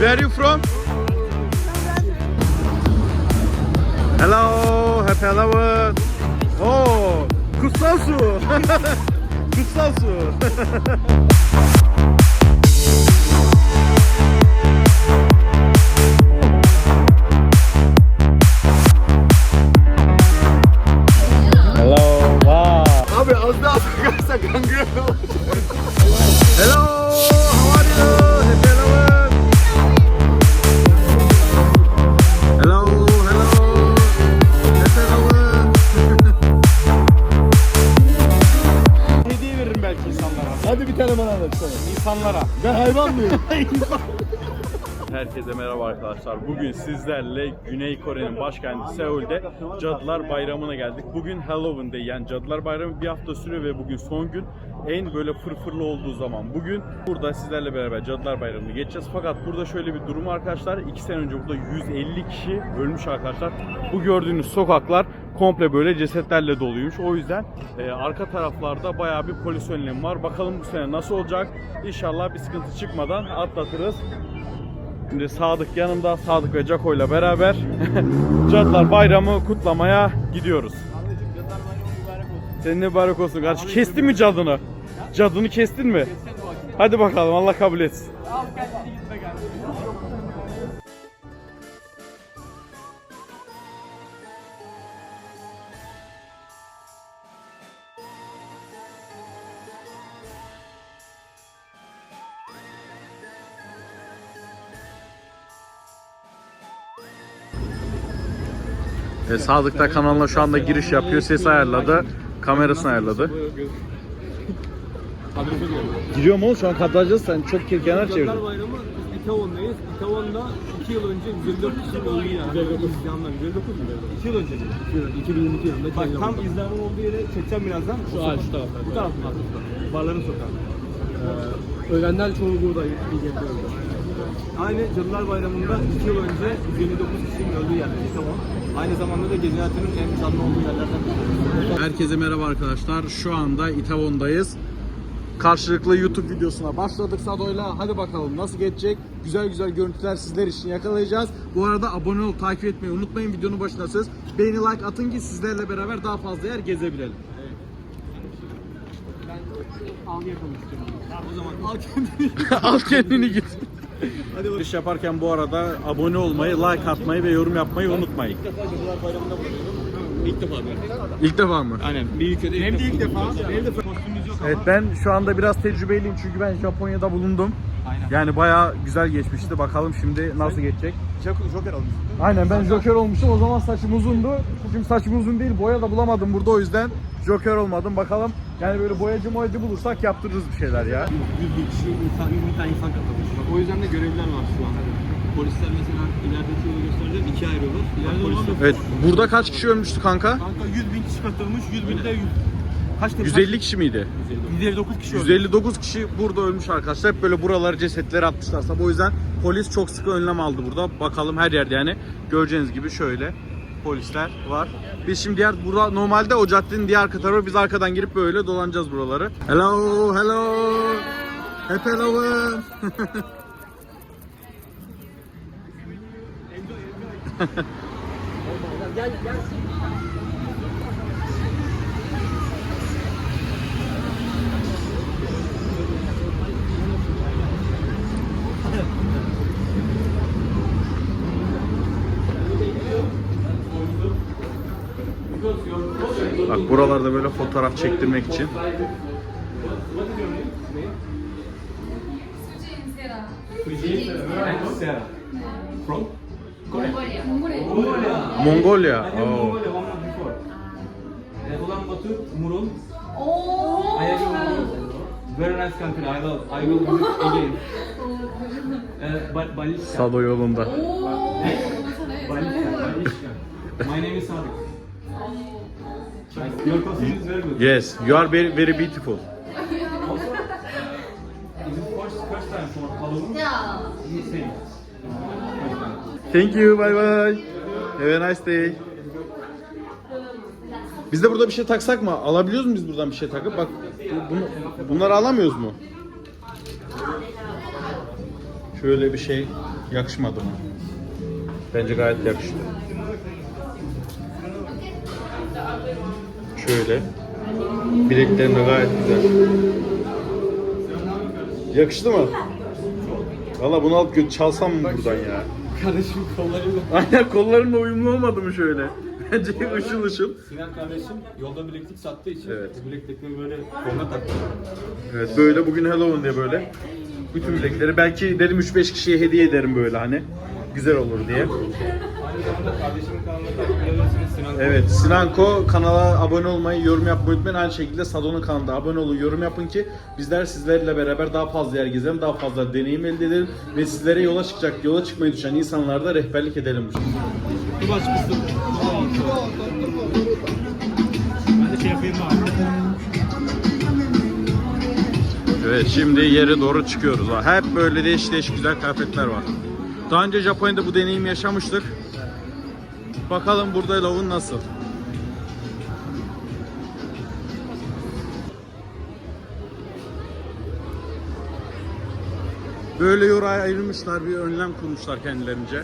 Where are you from? Hello, happy Halloween. Oh, kutsal su. kutsal su. Herkese merhaba arkadaşlar. Bugün sizlerle Güney Kore'nin başkenti Seul'de Cadılar Bayramı'na geldik. Bugün Halloween Day yani Cadılar Bayramı bir hafta sürüyor ve bugün son gün. En böyle fırfırlı olduğu zaman. Bugün burada sizlerle beraber Cadılar Bayramı'nı geçeceğiz. Fakat burada şöyle bir durum arkadaşlar. 2 sene önce burada 150 kişi ölmüş arkadaşlar. Bu gördüğünüz sokaklar komple böyle cesetlerle doluymuş. O yüzden e, arka taraflarda bayağı bir polis önlemi var. Bakalım bu sene nasıl olacak? İnşallah bir sıkıntı çıkmadan atlatırız. Şimdi Sadık yanımda, Sadık ve Cako ile beraber Cadılar Bayramı kutlamaya gidiyoruz. Senin mübarek olsun kardeş. Kestin mi cadını? Cadını kestin mi? Hadi bakalım Allah kabul etsin. E, Sadık da kanalına şu anda giriş yapıyor. Ses ayarladı. Kamerasını ayarladı. Giriyor mu oğlum? Şu an kadrajız. Sen çok kenar çevirdin. Cadılar Bayramı biz İtavon'dayız. İtavon'da 2 yıl önce 154 kişi öldü yani. 159 izlenmem. 159 mu? 2 yıl önce. 2 yıl önce. 2022 yılında. Bak tam izlenme olduğu yere çekeceğim birazdan. Şu, şu tarafta. Bu tarafta. Barların sokağı. Ee, ölenler çoğu burada bir yapıyordu. Aynı Cadılar Bayramı'nda 2 yıl önce 159 kişinin öldüğü yerler İtavon. Aynı zamanda da gece hayatının en canlı olduğu yerlerden biri. Herkese merhaba arkadaşlar. Şu anda İtavon'dayız. Karşılıklı YouTube videosuna başladık Sado'yla. Hadi bakalım nasıl geçecek? Güzel güzel görüntüler sizler için yakalayacağız. Bu arada abone ol, takip etmeyi unutmayın. Videonun başındasınız. Beğeni, like atın ki sizlerle beraber daha fazla yer gezebilelim. Al yapalım istiyorum. O zaman al kendini. Al kendini git. Hadi İş yaparken bu arada abone olmayı, like atmayı ve yorum yapmayı unutmayın. İlk defa Cadılar Bayramı'nda bulunuyorum. İlk defa. İlk mı? Aynen. Bir ülkede Hem de ilk defa. Benim de kostümümüz yok Evet ben şu anda biraz tecrübeliyim çünkü ben Japonya'da bulundum. Aynen. Yani bayağı güzel geçmişti. Bakalım şimdi nasıl geçecek. Joker almışsın. Aynen ben Joker olmuştum. O zaman saçım uzundu. Şimdi saçım uzun değil. Boya da bulamadım burada o yüzden Joker olmadım. Bakalım yani böyle boyacı boyacı bulursak yaptırırız bir şeyler ya. 100 bin kişi insan, 100 bin tane insan katılmış. O yüzden de görevliler var şu an. Polisler mesela ilerideki yolu göstereceğim ikiye ayrılır. İleride polisler. Evet burada kaç kişi ölmüştü kanka? Kanka 100 bin kişi katılmış, 100 bin de 100. Kaç demiş? 150 kişi miydi? 159 kişi öldü. 159 kişi burada ölmüş arkadaşlar. Hep böyle buraları cesetleri atmışlar. O yüzden polis çok sıkı önlem aldı burada. Bakalım her yerde yani göreceğiniz gibi şöyle polisler var. Biz şimdi diğer burada normalde o caddenin diğer tarafı biz arkadan girip böyle dolanacağız buraları. Hello, hello. Bak buralarda böyle fotoğraf çektirmek için. From? Mongolia. Mongolia. I am Oh. Mongolia, one month before. Uh, Ulan Batur, Murun. Oh. I Murun. Very nice country, I love. I will visit again. Uh, but Balishka. Sado yolunda. Balishka. Balishka. My name is Sadik. Nice. Your costume is very good. Yes, you are very very beautiful. Also, is it first, first time for Halloween? Yeah. Same. Thank you, bye bye. Have a nice day. Biz de burada bir şey taksak mı? Alabiliyoruz mu biz buradan bir şey takıp? Bak bu- bunları alamıyoruz mu? Şöyle bir şey. Yakışmadı mı? Bence gayet yakıştı. Şöyle. Bileklerim de gayet güzel. Yakıştı mı? Valla bunu alıp gö- çalsam mı buradan ya? Kardeşim kollarıyla. Aynen kollarımla uyumlu olmadı mı şöyle? Bence ışıl ışıl. Sinan kardeşim yolda bileklik sattığı için Evet. bu bileklikleri böyle koluna taktı. Evet böyle bugün Halloween diye böyle. Bütün bilekleri belki dedim 3-5 kişiye hediye ederim böyle hani. Güzel olur diye. Edebilirsiniz. Sinan Evet Sinanko kanala abone olmayı, yorum yapmayı unutmayın. Aynı şekilde Sadon'un kanalına abone olun, yorum yapın ki bizler sizlerle beraber daha fazla yer gezelim, daha fazla deneyim elde edelim ve sizlere yola çıkacak, yola çıkmayı düşen insanlara da rehberlik edelim. Bir başkası. Ben de şey yapayım. Evet şimdi yere doğru çıkıyoruz. Hep böyle değişik değişik güzel kıyafetler var. Daha önce Japonya'da bu deneyimi yaşamıştık. Bakalım burada Halloween nasıl? Böyle yoraya ayrılmışlar, bir önlem kurmuşlar kendilerince.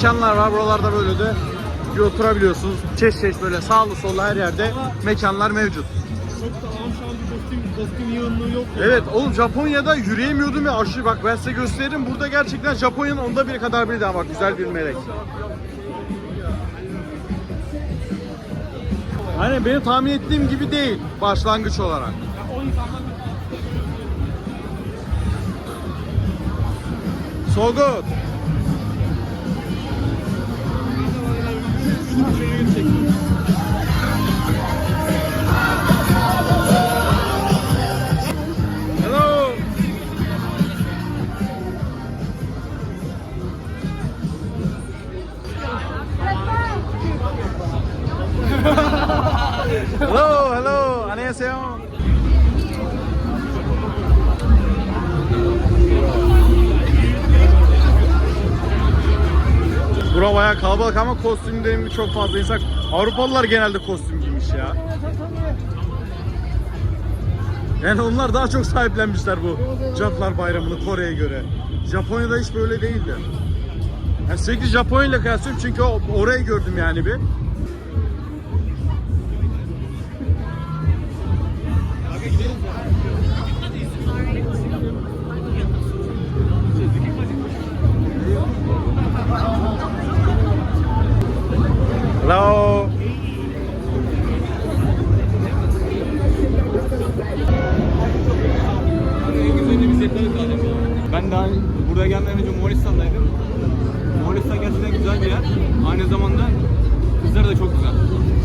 Mekanlar var. Buralarda böyle de bir oturabiliyorsunuz. Çeşit çeşit böyle sağlı sollu her yerde mekanlar mevcut. Çok da amşan bir kostüm, kostüm yığınlığı yok. Evet oğlum Japonya'da yürüyemiyordum ya aşırı bak ben size gösteririm. Burada gerçekten Japonya'nın onda biri kadar biri daha bak güzel bir melek. Hani benim tahmin ettiğim gibi değil başlangıç olarak. So good. Hello. hello. 안녕하세요. Bura bayağı kalabalık ama kostüm deneyimi çok fazla insan. Avrupalılar genelde kostüm giymiş ya. Yani onlar daha çok sahiplenmişler bu Cadılar Bayramı'nı Kore'ye göre. Japonya'da hiç böyle değildi. Yani sürekli Japonya ile kıyaslıyorum çünkü orayı gördüm yani bir. Hello. Ben daha buraya gelmeden önce Moğolistan'daydım. Moğolistan gerçekten güzel bir yer. Aynı zamanda kızlar da çok güzel.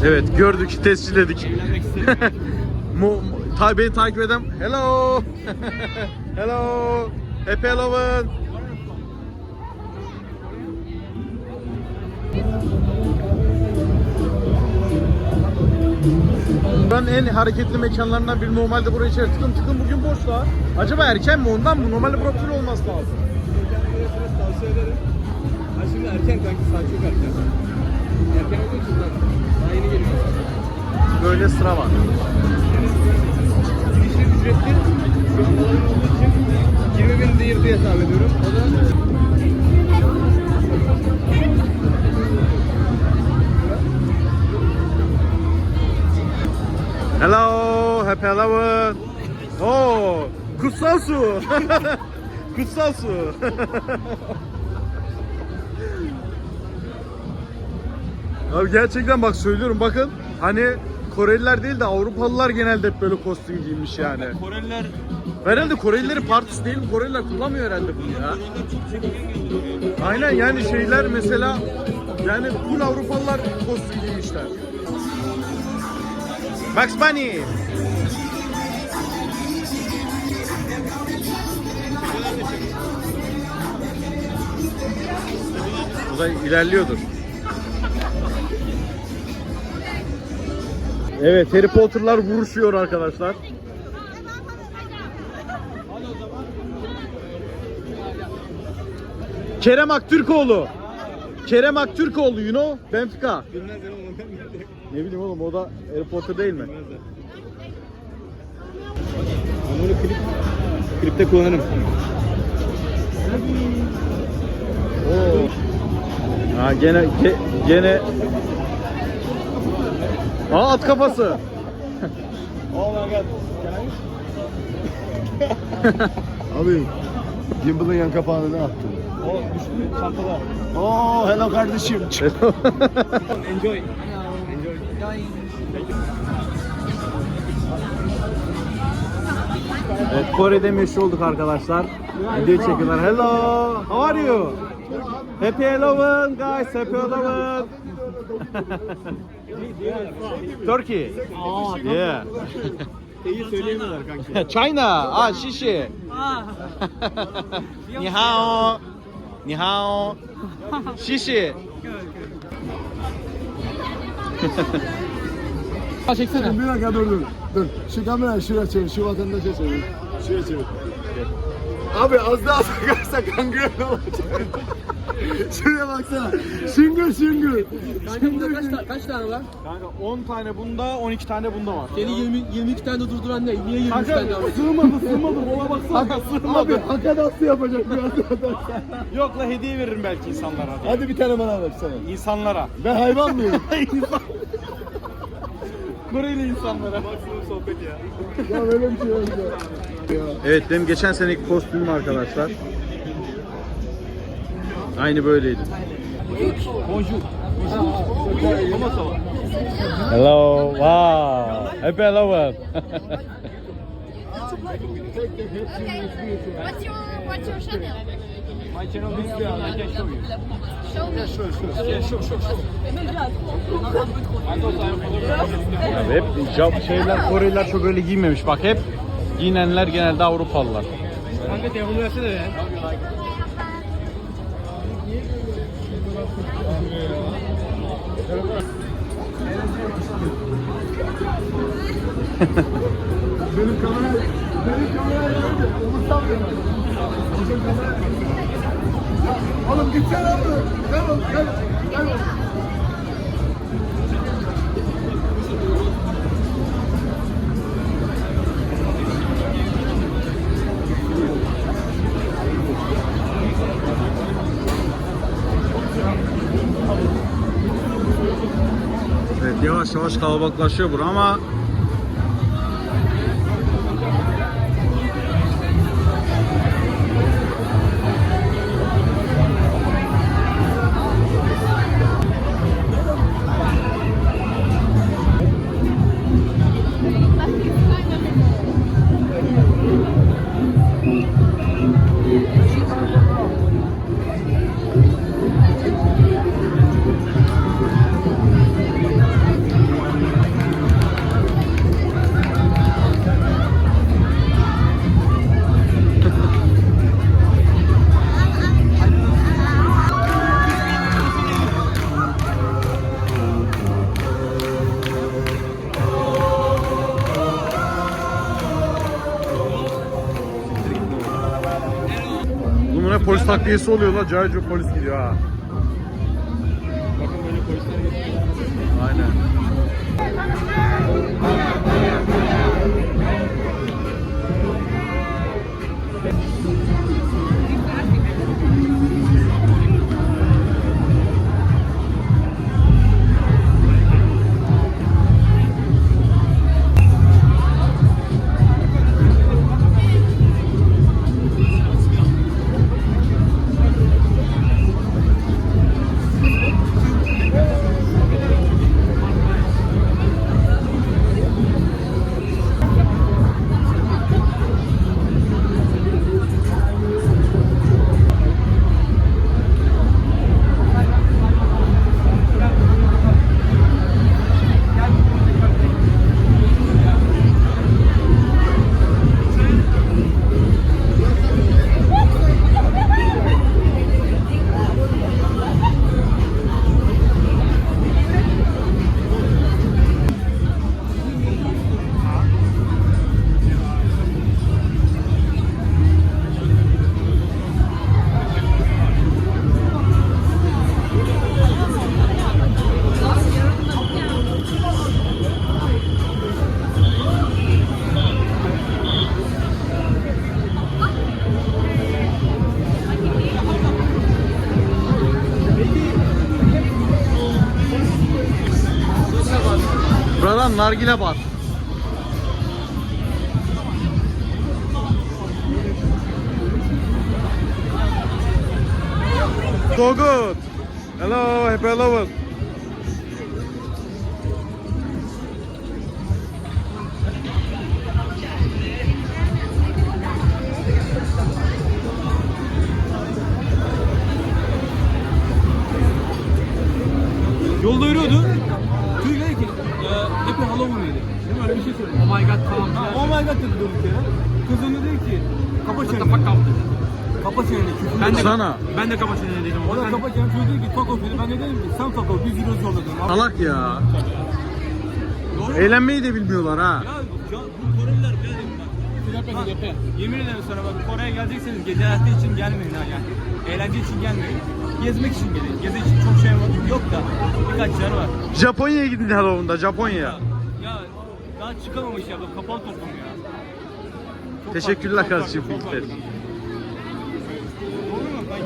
Evet gördük, tescilledik. Evlenmek istedim. Mu- ta, beni takip eden Hello. Hello. Happy Halloween. Buranın en hareketli mekanlarından biri normalde buraya içeri tıkım tıkım bugün boş da. Acaba erken mi ondan mı? Normalde burada full olması lazım. tavsiye ederim. Ha şimdi erken kanki saat çok erken. Erken olduğu için bak daha yeni geliyor. Böyle sıra var. Girişi ücretli. Şu an alanı olduğu için 20 bin değil diye hesap ediyorum. O da Hello, happy Halloween. Oo, kutsal su. kutsal su. Abi gerçekten bak söylüyorum bakın hani Koreliler değil de Avrupalılar genelde hep böyle kostüm giymiş yani. Koreliler Herhalde Korelilerin partisi değil mi? Koreliler kullanmıyor herhalde bunu ya. Aynen yani şeyler mesela yani full Avrupalılar kostüm giymişler. Max Bunny. Burada ilerliyordur. Evet Harry Potter'lar vuruşuyor arkadaşlar. Kerem Aktürkoğlu. Kerem Aktürkoğlu you know Benfica. Ne bileyim oğlum o da Harry Potter değil mi? Ben bunu klip, klipte kullanırım. Oo. Ha gene ge- gene Aa at kafası. Oh my god. Abi Gimbal'ın yan kapağını ne attın? O düştü çantada. Oo hello kardeşim. Enjoy. Evet Kore'de meşhur olduk arkadaşlar. Video çekiyorlar. Hello. How are you? Happy Halloween guys. Happy Halloween. Turkey. Yeah. İyi söyleyemiyorlar kanka. China. Ah, şişi. Ni hao. Ni hao. Şişi. Çeksene. Bir dakika dur dur. Dur. Şu kamerayı şuraya çevir. Şu vatandaşa çevir. Şuraya çevir. Abi az daha sakarsa kangren olacak. Şuraya baksana. Şıngır şıngır. Şıngır şıngır. Kaç tane var? Kanka 10 tane bunda, 12 tane bunda var. Seni 20 22 tane de durduran ne? Niye 23 Kanka tane var? sığmadı sığmadı ola baksana sığmadı. Abi haka dansı yapacak biraz daha. Yok la hediye veririm belki insanlara. Hadi bir tane bana versene. İnsanlara. Ben hayvan mıyım? Koreli insanlara. sohbet ya. ya böyle bir şey yok ya. Ya. Evet benim geçen seneki kostümüm arkadaşlar. Aynı böyleydi. Bonjour. Hello, wow. Happy Halloween. What's your What's your channel? My channel is there. I can show you. Show me. Yeah, show, show, show. Ya hep ca- şeyler Koreliler çok öyle giymemiş. Bak hep giyinenler genelde Avrupalılar. Kanka telefonu versene ya. Benim kamera, benim kamera nerede? Umursam beni. Bizim kamera. Oğlum gitsene abi. Gel oğlum gel. Gel oğlum. Evet yavaş yavaş kalabalıklaşıyor bura ama Takviyesi oluyor la. Cayco polis gidiyor ha. Nargile bar. My god tamam. Ha, oh my god dedi durduk yere. Kız onu dedi ki kapa çeneni. Kapa kaldı. Kapa çeneni. küfür Ben de, sana. Ben de kapa çeneni dedim. O da kapa çeneni çocuk dedi ki fuck off dedi. Ben de dedim ki sen fuck off 100 euro yolladım. Abi, Salak ya. Doğru. Eğlenmeyi de bilmiyorlar ha. Ya, ya bu Koreliler biraderim bak. Ha, Yemin ederim sana bak Kore'ye gelecekseniz gece hayatı için gelmeyin ha yani. Eğlence için gelmeyin. Gezmek için gelin. Gezi için çok şey var. Yok da birkaç yer var. Japonya'ya gidin Halloween'da Japonya. Ya, ya daha çıkamamış ya bu kapalı toplum ya. Çok Teşekkürler farklı, çok kardeşim farklı, çok fikir. farklı. Doğru mu? Kanki?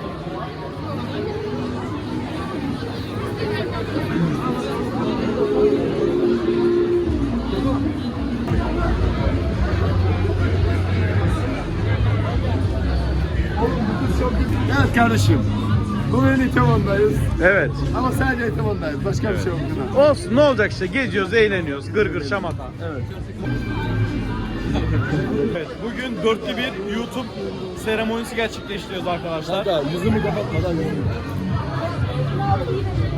Evet kardeşim. Bugün İtalya'dayız. Evet. Ama sadece İtalya'dayız. Başka bir şey yok. Olsun ne olacak işte geziyoruz eğleniyoruz gır gır şamata. Evet. Evet, bugün dörtlü bir YouTube seremonisi gerçekleştiriyoruz arkadaşlar. Kanka yüzümü kapatmadan yüzümü.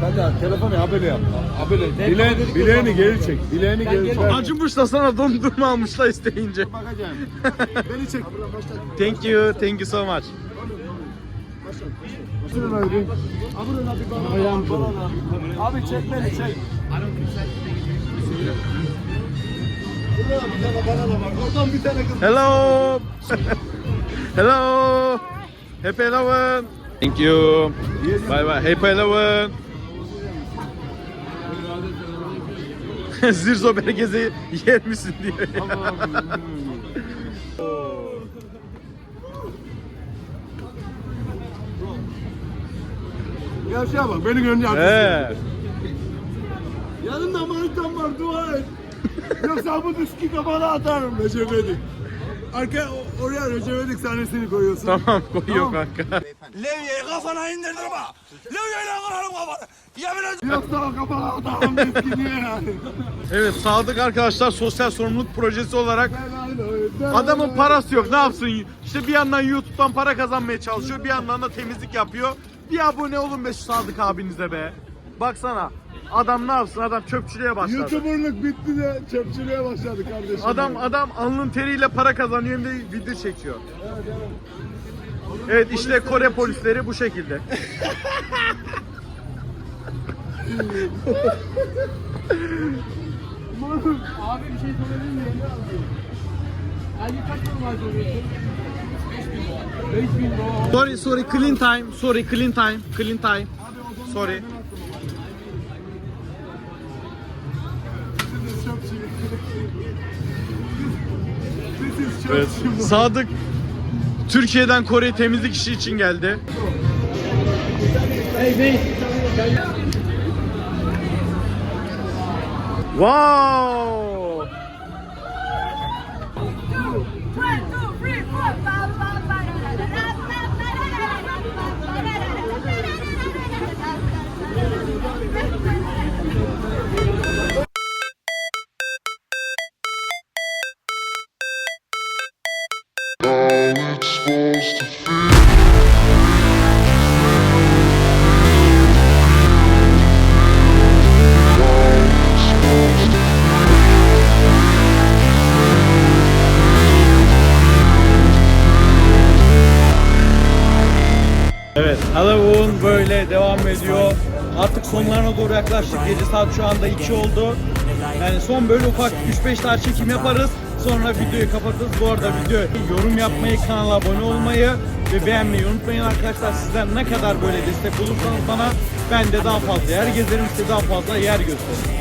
Kanka telefonu haberi yap. Haberi. Bileğini, bileğini geri çek. Bileğini geri çek. Acımış da sana dondurma almış da isteyince. Bakacağım. Beni çek. Thank you, thank you so much hepsini verdim. Abi çek çek. Hello. hello. Happy Halloween. Thank you. Bye bye. Happy Halloween. Zirzo belgesi yer misin diyor. Şuna bak beni görünce haklısın. He. Yanımda manitam var dua et. Yoksa bu diski kafana atarım Recep İvedik. Arka oraya Recep İvedik sahnesini koyuyorsun. Tamam koyuyor Tamam. kanka. Levye'yi kafana indirdirme. Levye'yle kırarım kafanı. Yemin ederim. Yoksa kafana atarım diski diye yani. Evet Sadık arkadaşlar sosyal sorumluluk projesi olarak adamın parası yok ne yapsın? İşte bir yandan YouTube'dan para kazanmaya çalışıyor bir yandan da temizlik yapıyor. Bir abone olun be şu Sadık abinize be. Baksana adam ne yapsın adam çöpçülüğe başladı. YouTuber'lık bitti de çöpçülüğe başladı kardeşim. Adam adam alnın teriyle para kazanıyor hem de video çekiyor. Evet işte Kore polisleri bu şekilde. Abi bir şey sorabilir miyim? Ergi kaç normal soruyorsun? 5000 dolar. Sorry sorry clean time. Sorry clean time. Clean time. Sorry. Evet. Sadık Türkiye'den Kore temizlik işi için geldi. Wow! Sonlarına doğru yaklaştık. Gece saat şu anda 2 oldu. Yani son böyle ufak 3-5 tane çekim yaparız. Sonra videoyu kapatırız. Bu arada video yorum yapmayı, kanala abone olmayı ve beğenmeyi unutmayın arkadaşlar. Sizden ne kadar böyle destek olursanız bana ben de daha fazla yer gezerim, size daha fazla yer gösteririm.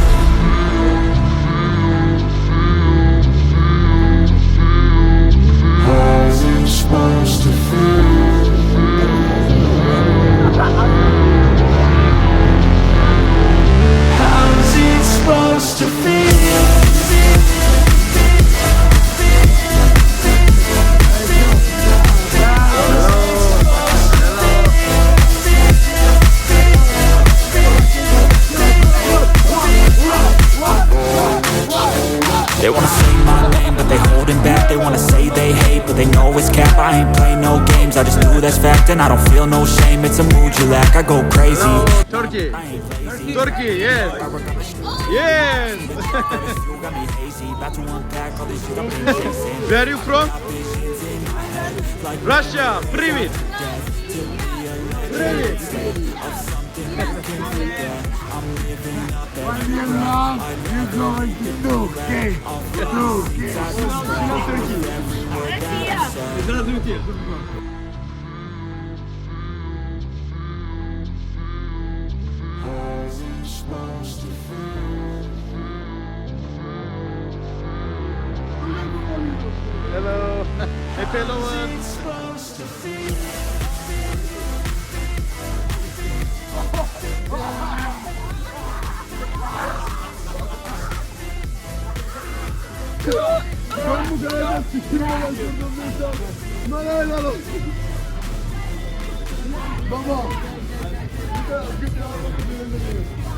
Yes. Yes. Where are you from? Russia, Privit. Privit. What you you're going to Hello. Happy Halloween. Ben bu kadar tükürme başladım mesela. Bana helal olsun. Baba. Bir daha, bir daha bakın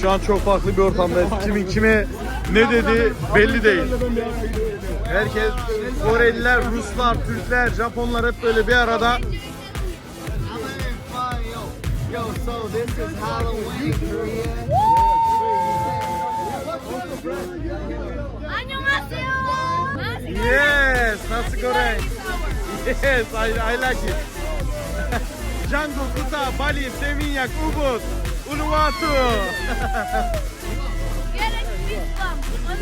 Şu an çok farklı bir ortamdayız. Kimin kime ne dedi belli değil. Herkes Koreliler, Ruslar, Türkler, Japonlar hep böyle bir arada. Yes, nasıl Kore? Yes, I, I like it. Django, Kuta, Bali, Seminyak, Ubud, Uluwatu.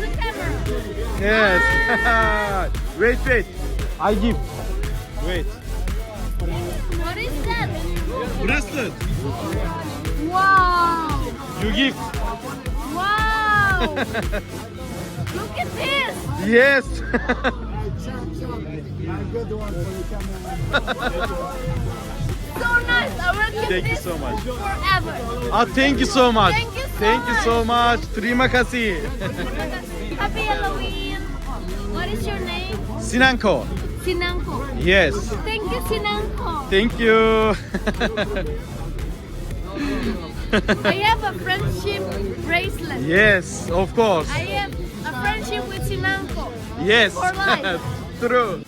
the camera. Yes. wait, wait. I give. Wait. What is that? Bracelet. Wow! You give. Wow! Look at this! Yes. So nice! I will keep Thank you this so much. forever. Ah, thank you so much. Thank you so Thank you so much. Terima kasih. Happy Halloween! What is your name? Sinanko. Sinanko. Yes. Thank you, Sinanko. Thank you. I have a friendship bracelet. yes, of course. I have a friendship with Sinanko. Yes. For life. True.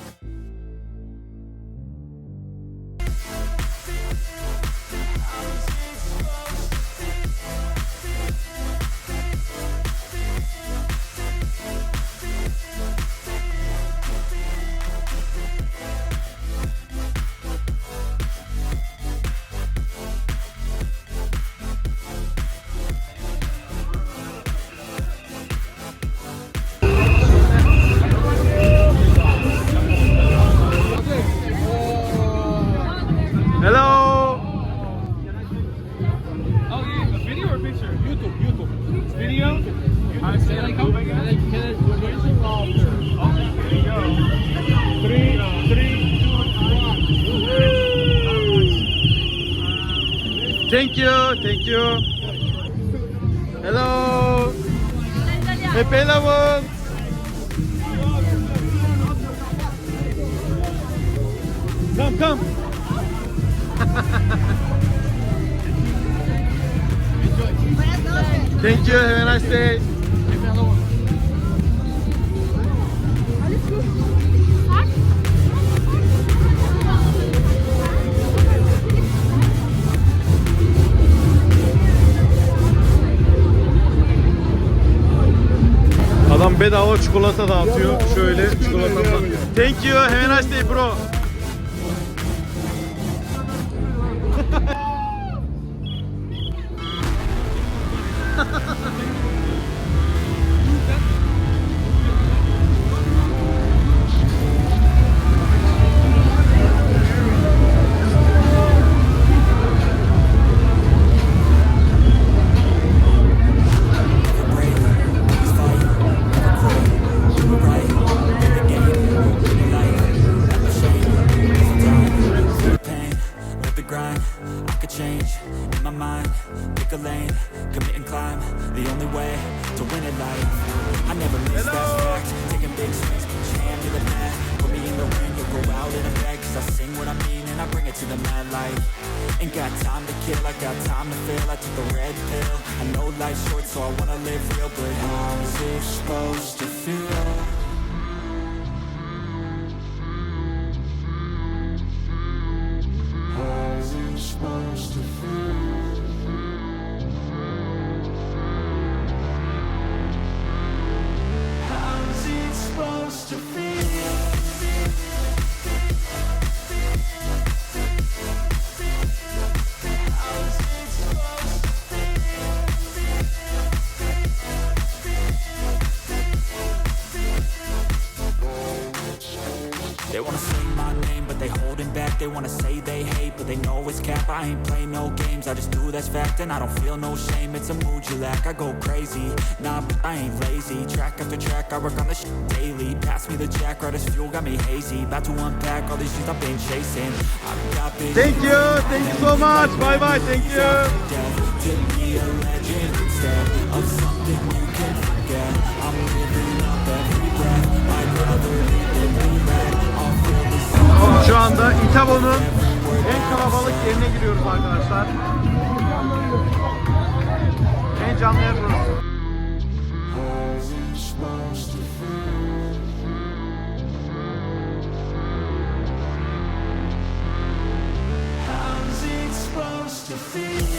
You. Hello. Happy Halloween. Come, come. Thank you. Have a nice day. Bedava çikolata dağıtıyor. Şöyle çikolata. Thank you. Have a nice day bro. Wanna say they hate, but they know it's cap. I ain't play no games, I just do that's fact, and I don't feel no shame. It's a mood you lack. I go crazy, nah, but I ain't lazy. Track after track, I work on the shit daily. Pass me the jack, right as fuel, got me hazy. About to unpack all these shit I've been chasing. I've got big Thank you. Thank you so much. Bye bye. Thank you. Şu anda İtabo'nun en kalabalık yerine giriyoruz arkadaşlar. En canlı yer burası. to feel